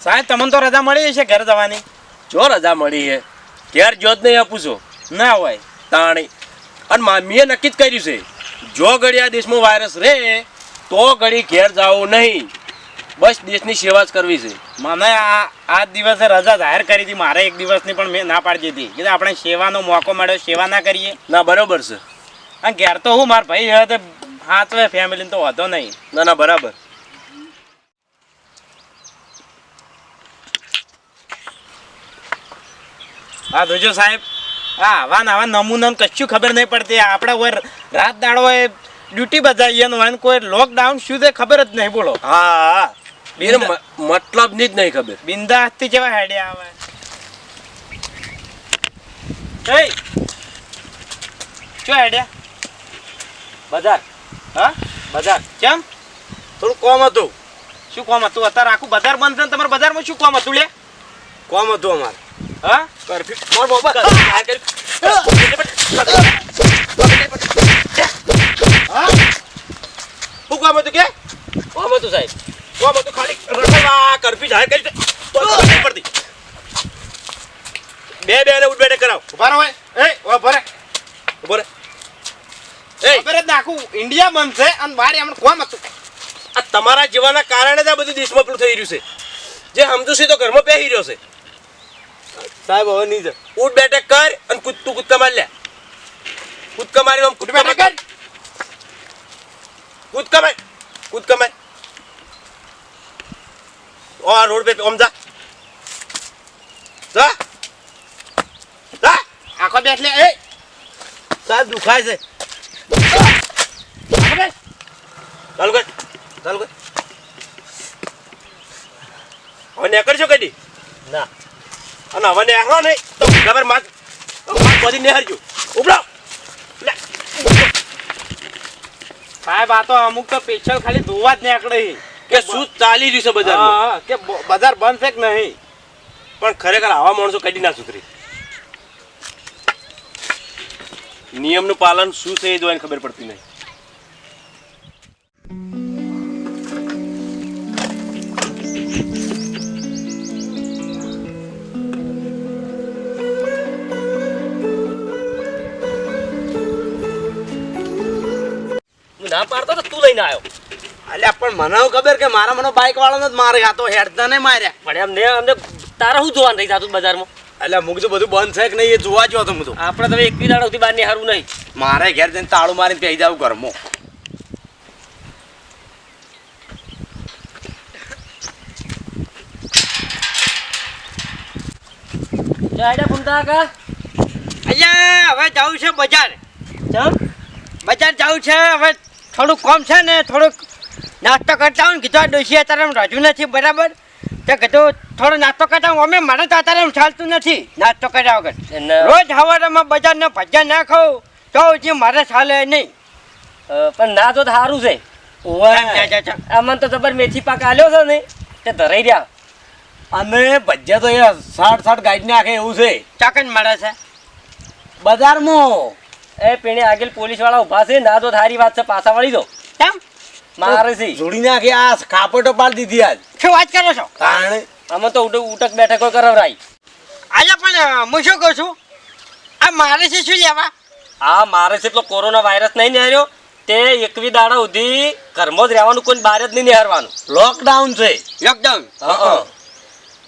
સાહેબ તમને તો રજા મળી છે ઘરે જવાની? જો રજા મળી છે ઘેર જો જ નહીં આપું છું. ના હોય. તાણી. અને મામીએ નક્કી જ કર્યું છે જો ઘડી આ દેશમાં વાયરસ રહે તો ઘડી ઘેર જવું નહીં. બસ દેશની સેવા જ કરવી છે. મને આ આ દિવસે રજા જાહેર કરી હતી મારે એક દિવસની પણ મેં ના પાડી દીધી. કીધું આપણે સેવાનો મોકો મળ્યો સેવા ના કરીએ. ના બરાબર છે. અને ઘેર તો હું મારા ભાઈ હવે હાથવે ફેમિલીને તો વાંધો નહીં. ના ના બરાબર. હા જોજો સાહેબ. હા આવા ને આવા નમૂનાનું કશું ખબર નહીં પડતી. આપણે કોઈ રાત દાડો હોય ડ્યુટી બજાવીએ ને ને કોઈ લોકડાઉન શું છે ખબર જ નહીં બોલો. હા હા. મતલબ મ- જ નહીં ખબર. બિંદાસથી જેવા હેડે આવે. એ શું હેડ્યા? બજાર. હા? બજાર. કેમ? થોડું કોમ હતું. શું કોમ હતું? અત્યારે આખું બજાર બંધ છે ને તમારા બજારમાં શું કોમ હતું લે? કોમ હતું અમારે. હા? કર્ફ્યુ માર બાબા શું કામ હતું કે? કોમ હતું સાહેબ. કોમ હતું ખાલી રખડવા. કર્ફ્યુ જાહેર કરી તો નહીં પડતી બે બે ને ઉઠ બેઠક કરાવ. ઊભા રહો એ. ઓ ભરે. ઊભો રે એ. ખબર જ આખું ઇન્ડિયા છે અને બહાર એમને કોમ હતું. આ તમારા જીવાના કારણે જ આ બધું દેશમાં પેલું થઈ રહ્યું છે. જે સમજુ છે તો ઘરમાં પહેરી રહ્યો છે. સાહેબ હવે નહીં જાય ઉઠ બેઠક કર અને કૂદતું કૂદકા મારી લે. કૂદકા મારી આમ કૂદ બેઠક કર કૂદકા માર. કૂદકા માર. ઓ આ રોડ પે ઓમ જા. જા. જા. આખો બેઠ લે એ. સાહેબ દુખાય છે. ચાલુ કર ચાલુ કર. હવે નેકળશો કદી? ના. અને હવે નેકળો નહીં. તો ખબર માર. માર બધી નેહરજો. ઉપડો. સાહેબ આ તો અમુક તો સ્પેશિયલ ખાલી ધોવા જ નીકળે. કે શું ચાલી રહ્યું છે હા, કે બજાર બંધ છે કે નહીં? પણ ખરેખર આવા માણસો કદી ના સુધરી. નિયમનું પાલન શું છે એ જોઈને ખબર પડતી નહીં. લઈને આવ્યો અલ્યા પણ મને ખબર કે મારા મને બાઈક વાળાને જ મારે આ તો હેડતા ને માર્યા. પણ એમને અમને તારા શું જોવાનું થઈ જતું બજારમાં? એટલે મુક તો બધું બંધ છે કે નહીં એ જોવા જો તો હું તો. આપણે તમે એકવી દાડો સુધી બહાર ને હારું નહીં. મારે ઘેર જઈને તાળું મારીને પહેરી જાવ ઘરમાં. ચાડા ફૂમતા કા અહીંયા હવે જવું છે બજાર. ચમ? બજાર જવું છે હવે થોડુંક કોમ છે ને થોડુંક નાસ્તો કરતા હું કીધું આ ડોસી અત્યારે રજૂ નથી બરાબર? તો કીધું થોડો નાસ્તો કરતા હું અમે મને તો અત્યારે ચાલતું નથી નાસ્તો કર્યા વગર. રોજ સવારમાં બજારને ભજીયા ના ખાઉં તો હજી મારે ચાલે નહીં. પણ ના જો તો સારું છે. આમાં તો જબર મેથી પાક આલ્યો છે ને તે ધરાઈ રહ્યા. અને ભજીયા તો એ સાઠ સાઠ ગાઈડ નાખે એવું છે. ચાકન મળે છે. બજારમાં એ પેણે આગળ પોલીસવાળા ઊભા છે ના તો થારી વાત છે પાછા વળી દો. કેમ? મારે છે. જોડી નાખી આ કાપટો પાડ દીધી આજ. શું વાત કરો છો? કારણ અમે તો ઉટક ઉટક બેઠકો કરાવરાઈ આજે પણ હું શું કહું છું? આ મારે છે શું લેવા? આ મારે છે પેલો કોરોના વાયરસ નહીં નેહર્યો તે એકવી દાડા સુધી ઘરમાં જ રહેવાનું કોઈ બહાર જ નહીં નેહરવાનું. લોકડાઉન છે. લોકડાઉન હા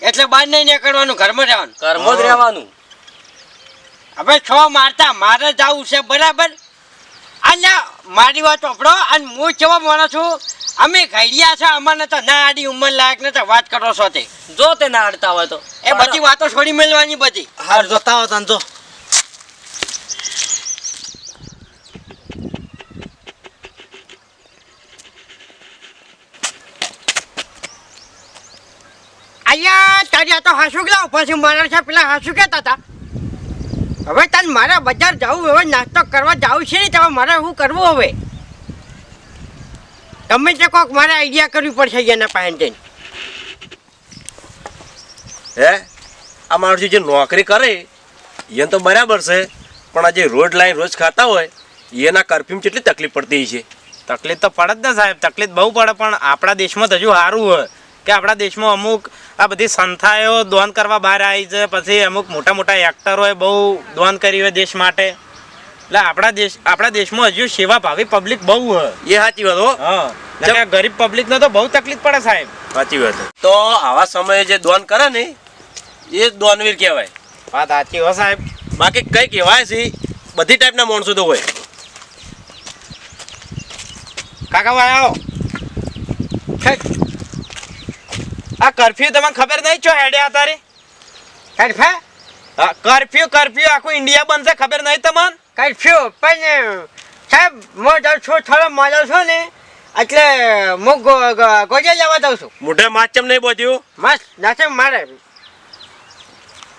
એટલે બહાર નહીં નીકળવાનું ઘરમાં રહેવાનું? ઘરમાં જ રહેવાનું. હવે છ મારતા મારે જવું છે બરાબર? અને મારી વાત ચોપડો અને હું કેવા માણસ છું? અમે ઘડિયા છે અમારે તો ના આડી ઉંમર લાયક ને તો વાત કરો છો તે. જો તે ના આડતા હોય તો. એ બધી વાતો છોડી મેળવાની બધી. હાર જોતા હો તને તો અહીંયા તારી આ તો હાસુ ગયેલા પછી મારા છે પેલા હાસુ કહેતા હતા. હવે તને મારા બજાર જવું હવે નાસ્તો કરવા જવું છે ને તમે મારે શું કરવું હવે? તમે તો કોક મારે આઈડિયા કરવી પડશે એના પાસે જઈને. હે? આ માણસો જે નોકરી કરે એને તો બરાબર છે પણ આ જે રોડ લાઈન રોજ ખાતા હોય એના કરફ્યુમ કેટલી તકલીફ પડતી છે? તકલીફ તો પડે જ ને સાહેબ તકલીફ બહુ પડે પણ આપણા દેશમાં તો હજુ સારું હોય. કે આપણા દેશમાં અમુક આ બધી સંસ્થાઓ દોન કરવા બહાર આવી છે પછી અમુક મોટા મોટા એક્ટરોએ બહુ દોન કરી હોય દેશ માટે. એટલે આપણા દેશ આપણા દેશમાં હજુ સેવા ભાવી પબ્લિક બહુ એ સાચી વાત હો. હા. ગરીબ પબ્લિકને તો બહુ તકલીફ પડે સાહેબ. સાચી વાત તો આવા સમયે જે દોન કરે ને એ દોનવીર કહેવાય. વાત સાચી હો સાહેબ. બાકી કઈ કહેવાય છે બધી ટાઈપના માણસો તો હોય. કાકા ભાઈ આવો. કરફ્યુ તમને ખબર નહીં છો હેડ્યા તારે? કરફે હા, કરફ્યુ કરફ્યુ આખું ઇન્ડિયા બનશે ખબર નહીં તમને? કરફ્યુ પણ સાહેબ હું જાઉં છું થોડો મજા છું ને એટલે હું ગોજે જવા દઉં છું. મોઢે માચમ નહીં બોધ્યું? મસ્ત નથી મારે.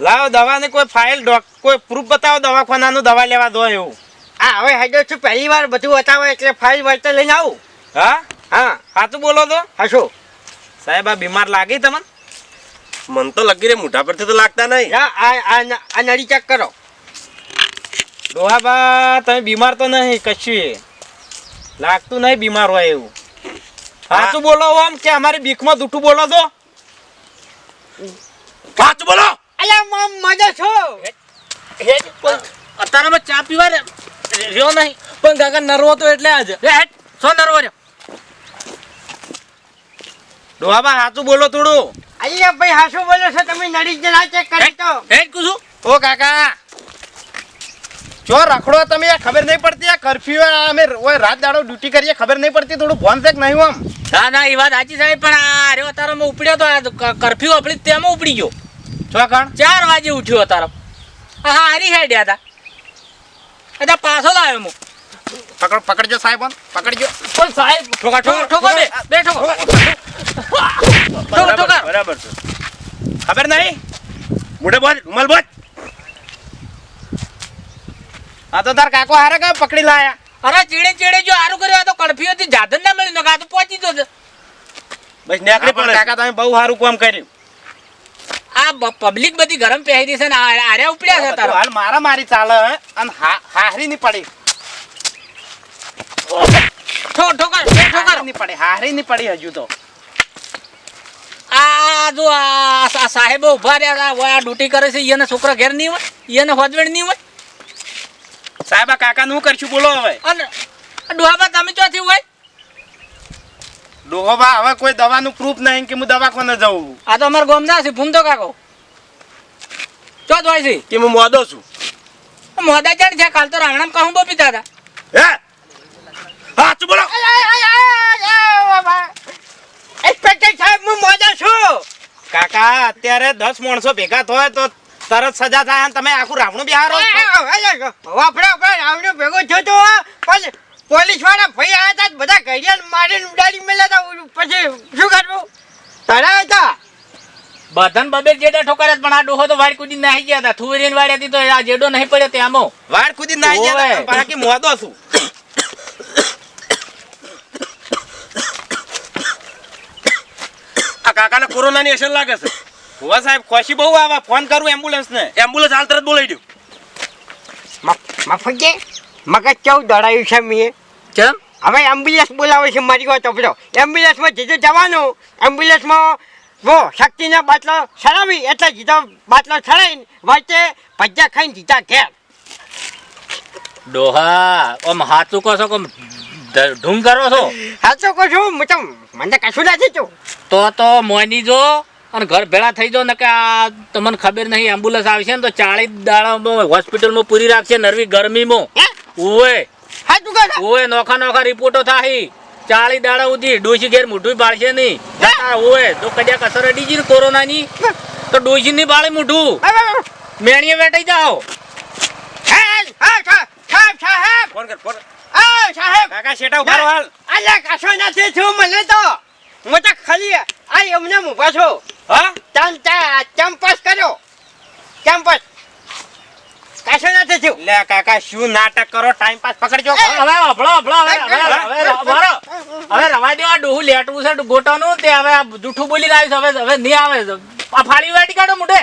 લાવો દવાની કોઈ ફાઇલ ડોક કોઈ પ્રૂફ બતાવો દવાખાનાનું દવા લેવા દો એવું. હા હવે હેડો છું પહેલી વાર બધું બતાવો એટલે ફાઇલ વર્તે લઈને આવું. હા? હા. સાચું બોલો તો. હશું સાહેબ આ બીમાર લાગી તમને? મન તો લગી રે મોઢા પરથી તો લાગતા નહીં. આ નળી ચેક કરો. ડોહાબા તમે બીમાર તો નહીં કશું. લાગતું નહીં બીમાર હોય એવું. સાચું બોલો આમ કે અમારી બીકમાં દુઠું બોલો છો? સાચું બોલો! અલ્યા મજા છો? અત્યારે ચા પીવા રે- રહ્યો નહીં. પણ કાકા નરવો તો એટલે આજે. સો નરવો રહ્યો? ડોહાબા સાચું બોલો થોડું. અહીંયા ભાઈ સાચું બોલો છો? તમે નડી જ ના ચેક કરી તો. હેટ કુછું ઓ કાકા જો રખડો તમે આ ખબર નહીં પડતી આ કરફ્યુ અમે ઓય રાત દાડો ડ્યુટી કરીએ ખબર નહીં પડતી થોડું ફોન છે કે નહીં આમ. ના ના એ વાત સાચી સાહેબ પણ આ રહ્યો તારામાં ઉપડ્યો તો આ કરફ્યુ આપણી તેમાં ઉપડી ગયો. ચો કણ? ચાર વાગે ઉઠ્યો તારા. હા હારી હેડ્યા હતા. પાછો લાવ્યો હું. પકડ પકડજો સાહેબ પકડજો. પણ સાહેબ ઠોકા ઠોકા ઠોકા બે બે ઠોકા. ઠોકો. ઠોકા બરાબર છે ખબર નહીં? મોઢે બોલ રૂમાલ બોલ. આ તો તાર કાકો હારે કે પકડી લાયા? અરે ચીડે ચીડે જો હારું કર્યું તો કડફીઓ થી જાધન ના મળી નકા આ તો પહોંચી જતો બસ નેકડી પડે. કાકા તમે બહુ સારું કામ કર્યું. આ પબ્લિક બધી ગરમ પહેરી છે ને આ- આર્યા ઉપડ્યા છે તારા. હાલ મારા મારી ચાલે હે, અને હા- હારી ની પડી. ઠોકર ઠોકરની પડી હારી ની પડી હજુ તો. આ જો આ આ સાહેબો ઊભા રહ્યા આ ડ્યુટી કરે છે એને છોકરા ઘેર નહીં હોય એને હોદવેડ નહીં હોય. સાહેબ કાકા નું કરશું બોલો હવે. ડોહાબા તમે ચોથી હોય? ડોહોબા હવે કોઈ દવાનું પ્રૂફ નહીં કે હું દવાખાને જવું આ તો અમારા ગોમના છે ભૂમતો કાકો. ચોથ હોય છે. કે હું મોદો છું? મોદા જાણ છે? કાલ તો રાંગણામ કહું બો પીતા હતા. હે? સાચું બોલો. ઇન્સ્પેક્ટર સાહેબ હું મોજા છું. કાકા અત્યારે દસ માણસો ભેગા થાય તો તરત સજા થાય અને તમે આખું રાવણું બિહારો વાપડે વાપડે રાવણું ભેગો થયો તો પણ પોલીસવાળા ભાઈ આવ્યા હતા બધા ઘડિયાળ મારીને ઉડાડી મેલ્યા હતા પછી શું કરવું? તારા હતા બધાને બબે જેડા ઠોકર પણ આ ડોહો તો વાડ કુદી નાહી ગયા હતા થુરીને વાડ્યા હતી તો આ જેડો નહીં પડ્યો ત્યાં વાળ કુદી નાહી ગયા બાકી મોદો છું આ કાકાને કોરોનાની અસર લાગે છે. હોવા સાહેબ ખોશી બહુ આવા ફોન કરું એમ્બ્યુલન્સને એમ્બ્યુલન્સ હાલ તરત બોલાવી દઉં. મફકે મગજ કેવું દોડાયું છે મેં કેમ? હવે એમ્બ્યુલન્સ બોલાવે છે મારી વાત ચોપડો એમ્બ્યુલન્સમાં જીજો જવાનું. એમ્બ્યુલન્સમાં વો શક્તિના બાટલો ચડાવી એટલે જીધો બાટલો સરાવીને વચ્ચે ભજીયા ખાઈને જીધા ઘેર. ડોહા ઓમ હાચું કહો છો કે ઢૂંગ કરો છો? સાચો કહું છું હું તો મને કશું નથી તું તો તો મોની જો અને ઘર ભેળા થઈ જાઓ ને કે આ તમને ખબર નહીં એમ્બ્યુલન્સ આવશે ને તો ચાળીસ દાડા હોસ્પિટલમાં પૂરી રાખશે નરવી ગરમીમાં. હે? ઓવે ઓવે નોખા નોખા રિપોર્ટો થાય ચાળી દાડા સુધી ડોસી ઘેર મોઢું બાળશે નહીં. ઓવે તો કદાચ કસર અડી ગઈ ને કોરોનાની તો ડોસી ની બાળે મોઢું. મેણીએ બેઠી જાઓ. સાહેબ સાહેબ. ફોન કર ફોન કર. આ સાહેબ. કાકા શેટા ઊભા રહો હાલ. અલ્યા કશો નથી છું મને તો. હું તો ખાલી આ એમને મૂકવા છું. હા? તમ તા ચંપસ કર્યો. ચંપસ કાશો નથી થયું. લે કાકા શું નાટક કરો? ટાઈમ પાસ પકડજો. હવે અભળો અભળો હવે હવે રવા દેવા ડોહું લેટવું છે ગોટાનું તે હવે આ જૂઠું બોલી રહ્યું છે હવે હવે નહીં આવે. આ ફાળી વાટી કાઢો મોઢે.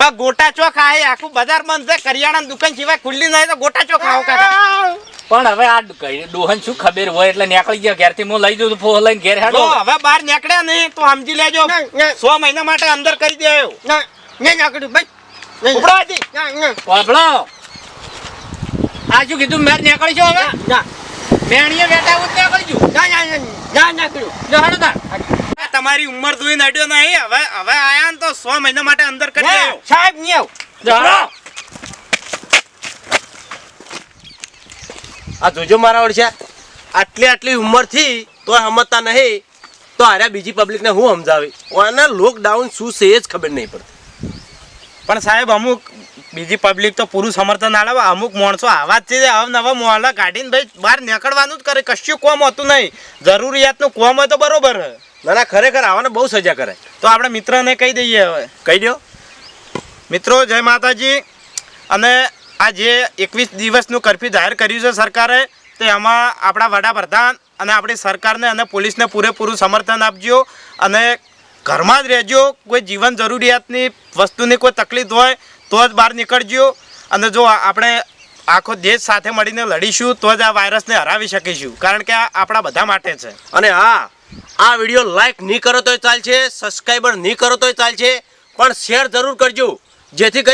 પણ ગોટા ચોક ખાય આખું બજાર બંધ છે કરિયાણાની દુકાન સિવાય ખુલ્લી નહીં તો ગોટા ચોક આવો કાકા. પણ હવે આ ડોહન શું ખબર હોય એટલે નીકળી ગયા ઘેરથી હું લઈ જઉં ફોન લઈને ઘેર હેડો. હવે બહાર નીકળ્યા નહીં તો સમજી લેજો. સો મહિના માટે અંદર કરી દેવો ના ને ભાઈ. નહીં, ઉપડો આ શું કીધું મેં નીકળી છો હવે? મેણીએ બેઠા હું નીકળી છું ના ના ના ના જો હેડો તાર. આ તમારી ઉંમર જોઈને અડ્યો નહીં. હવે હવે આયા ને તો સો મહિના માટે અંદર કરી સાહેબ નહીં આવું. આ જોજો મારા ઓળશે આટલી આટલી ઉંમરથી તો સમજતા નહીં તો આર્યા બીજી પબ્લિકને હું સમજાવી? આના લોકડાઉન શું છે એ જ ખબર નહીં પડતી. પણ સાહેબ અમુક બીજી પબ્લિક તો પૂરું સમર્થન આલે અમુક માણસો આવા જ છે અવનવા મોહલા કાઢીને ભાઈ બહાર નીકળવાનું જ કરે. કશું કોમ હોતું નહીં. જરૂરિયાતનું કોમ હોય તો બરોબર. હે. ના ના ખરેખર આવાને બહુ સજા કરે. તો આપણે મિત્રને કહી દઈએ હવે. કહી દો. મિત્રો જય માતાજી. અને આ જે એકવીસ દિવસનું કરફ્યુ જાહેર કર્યું છે સરકારે તે એમાં આપણા વડાપ્રધાન અને આપણી સરકારને અને પોલીસને પૂરેપૂરું સમર્થન આપજો અને ઘરમાં જ રહેજો. કોઈ જીવન જરૂરિયાતની વસ્તુની કોઈ તકલીફ હોય તો જ બહાર નીકળજો. અને જો આપણે આખો દેશ સાથે મળીને લડીશું તો જ આ વાયરસને હરાવી શકીશું. કારણ કે આ આપણા બધા માટે છે. અને હા આ વીડિયો લાઇક નહીં કરો તોય ચાલશે સબસ્ક્રાઈબર નહીં કરો તોય ચાલશે, પણ શેર જરૂર કરજો. જેથી કરી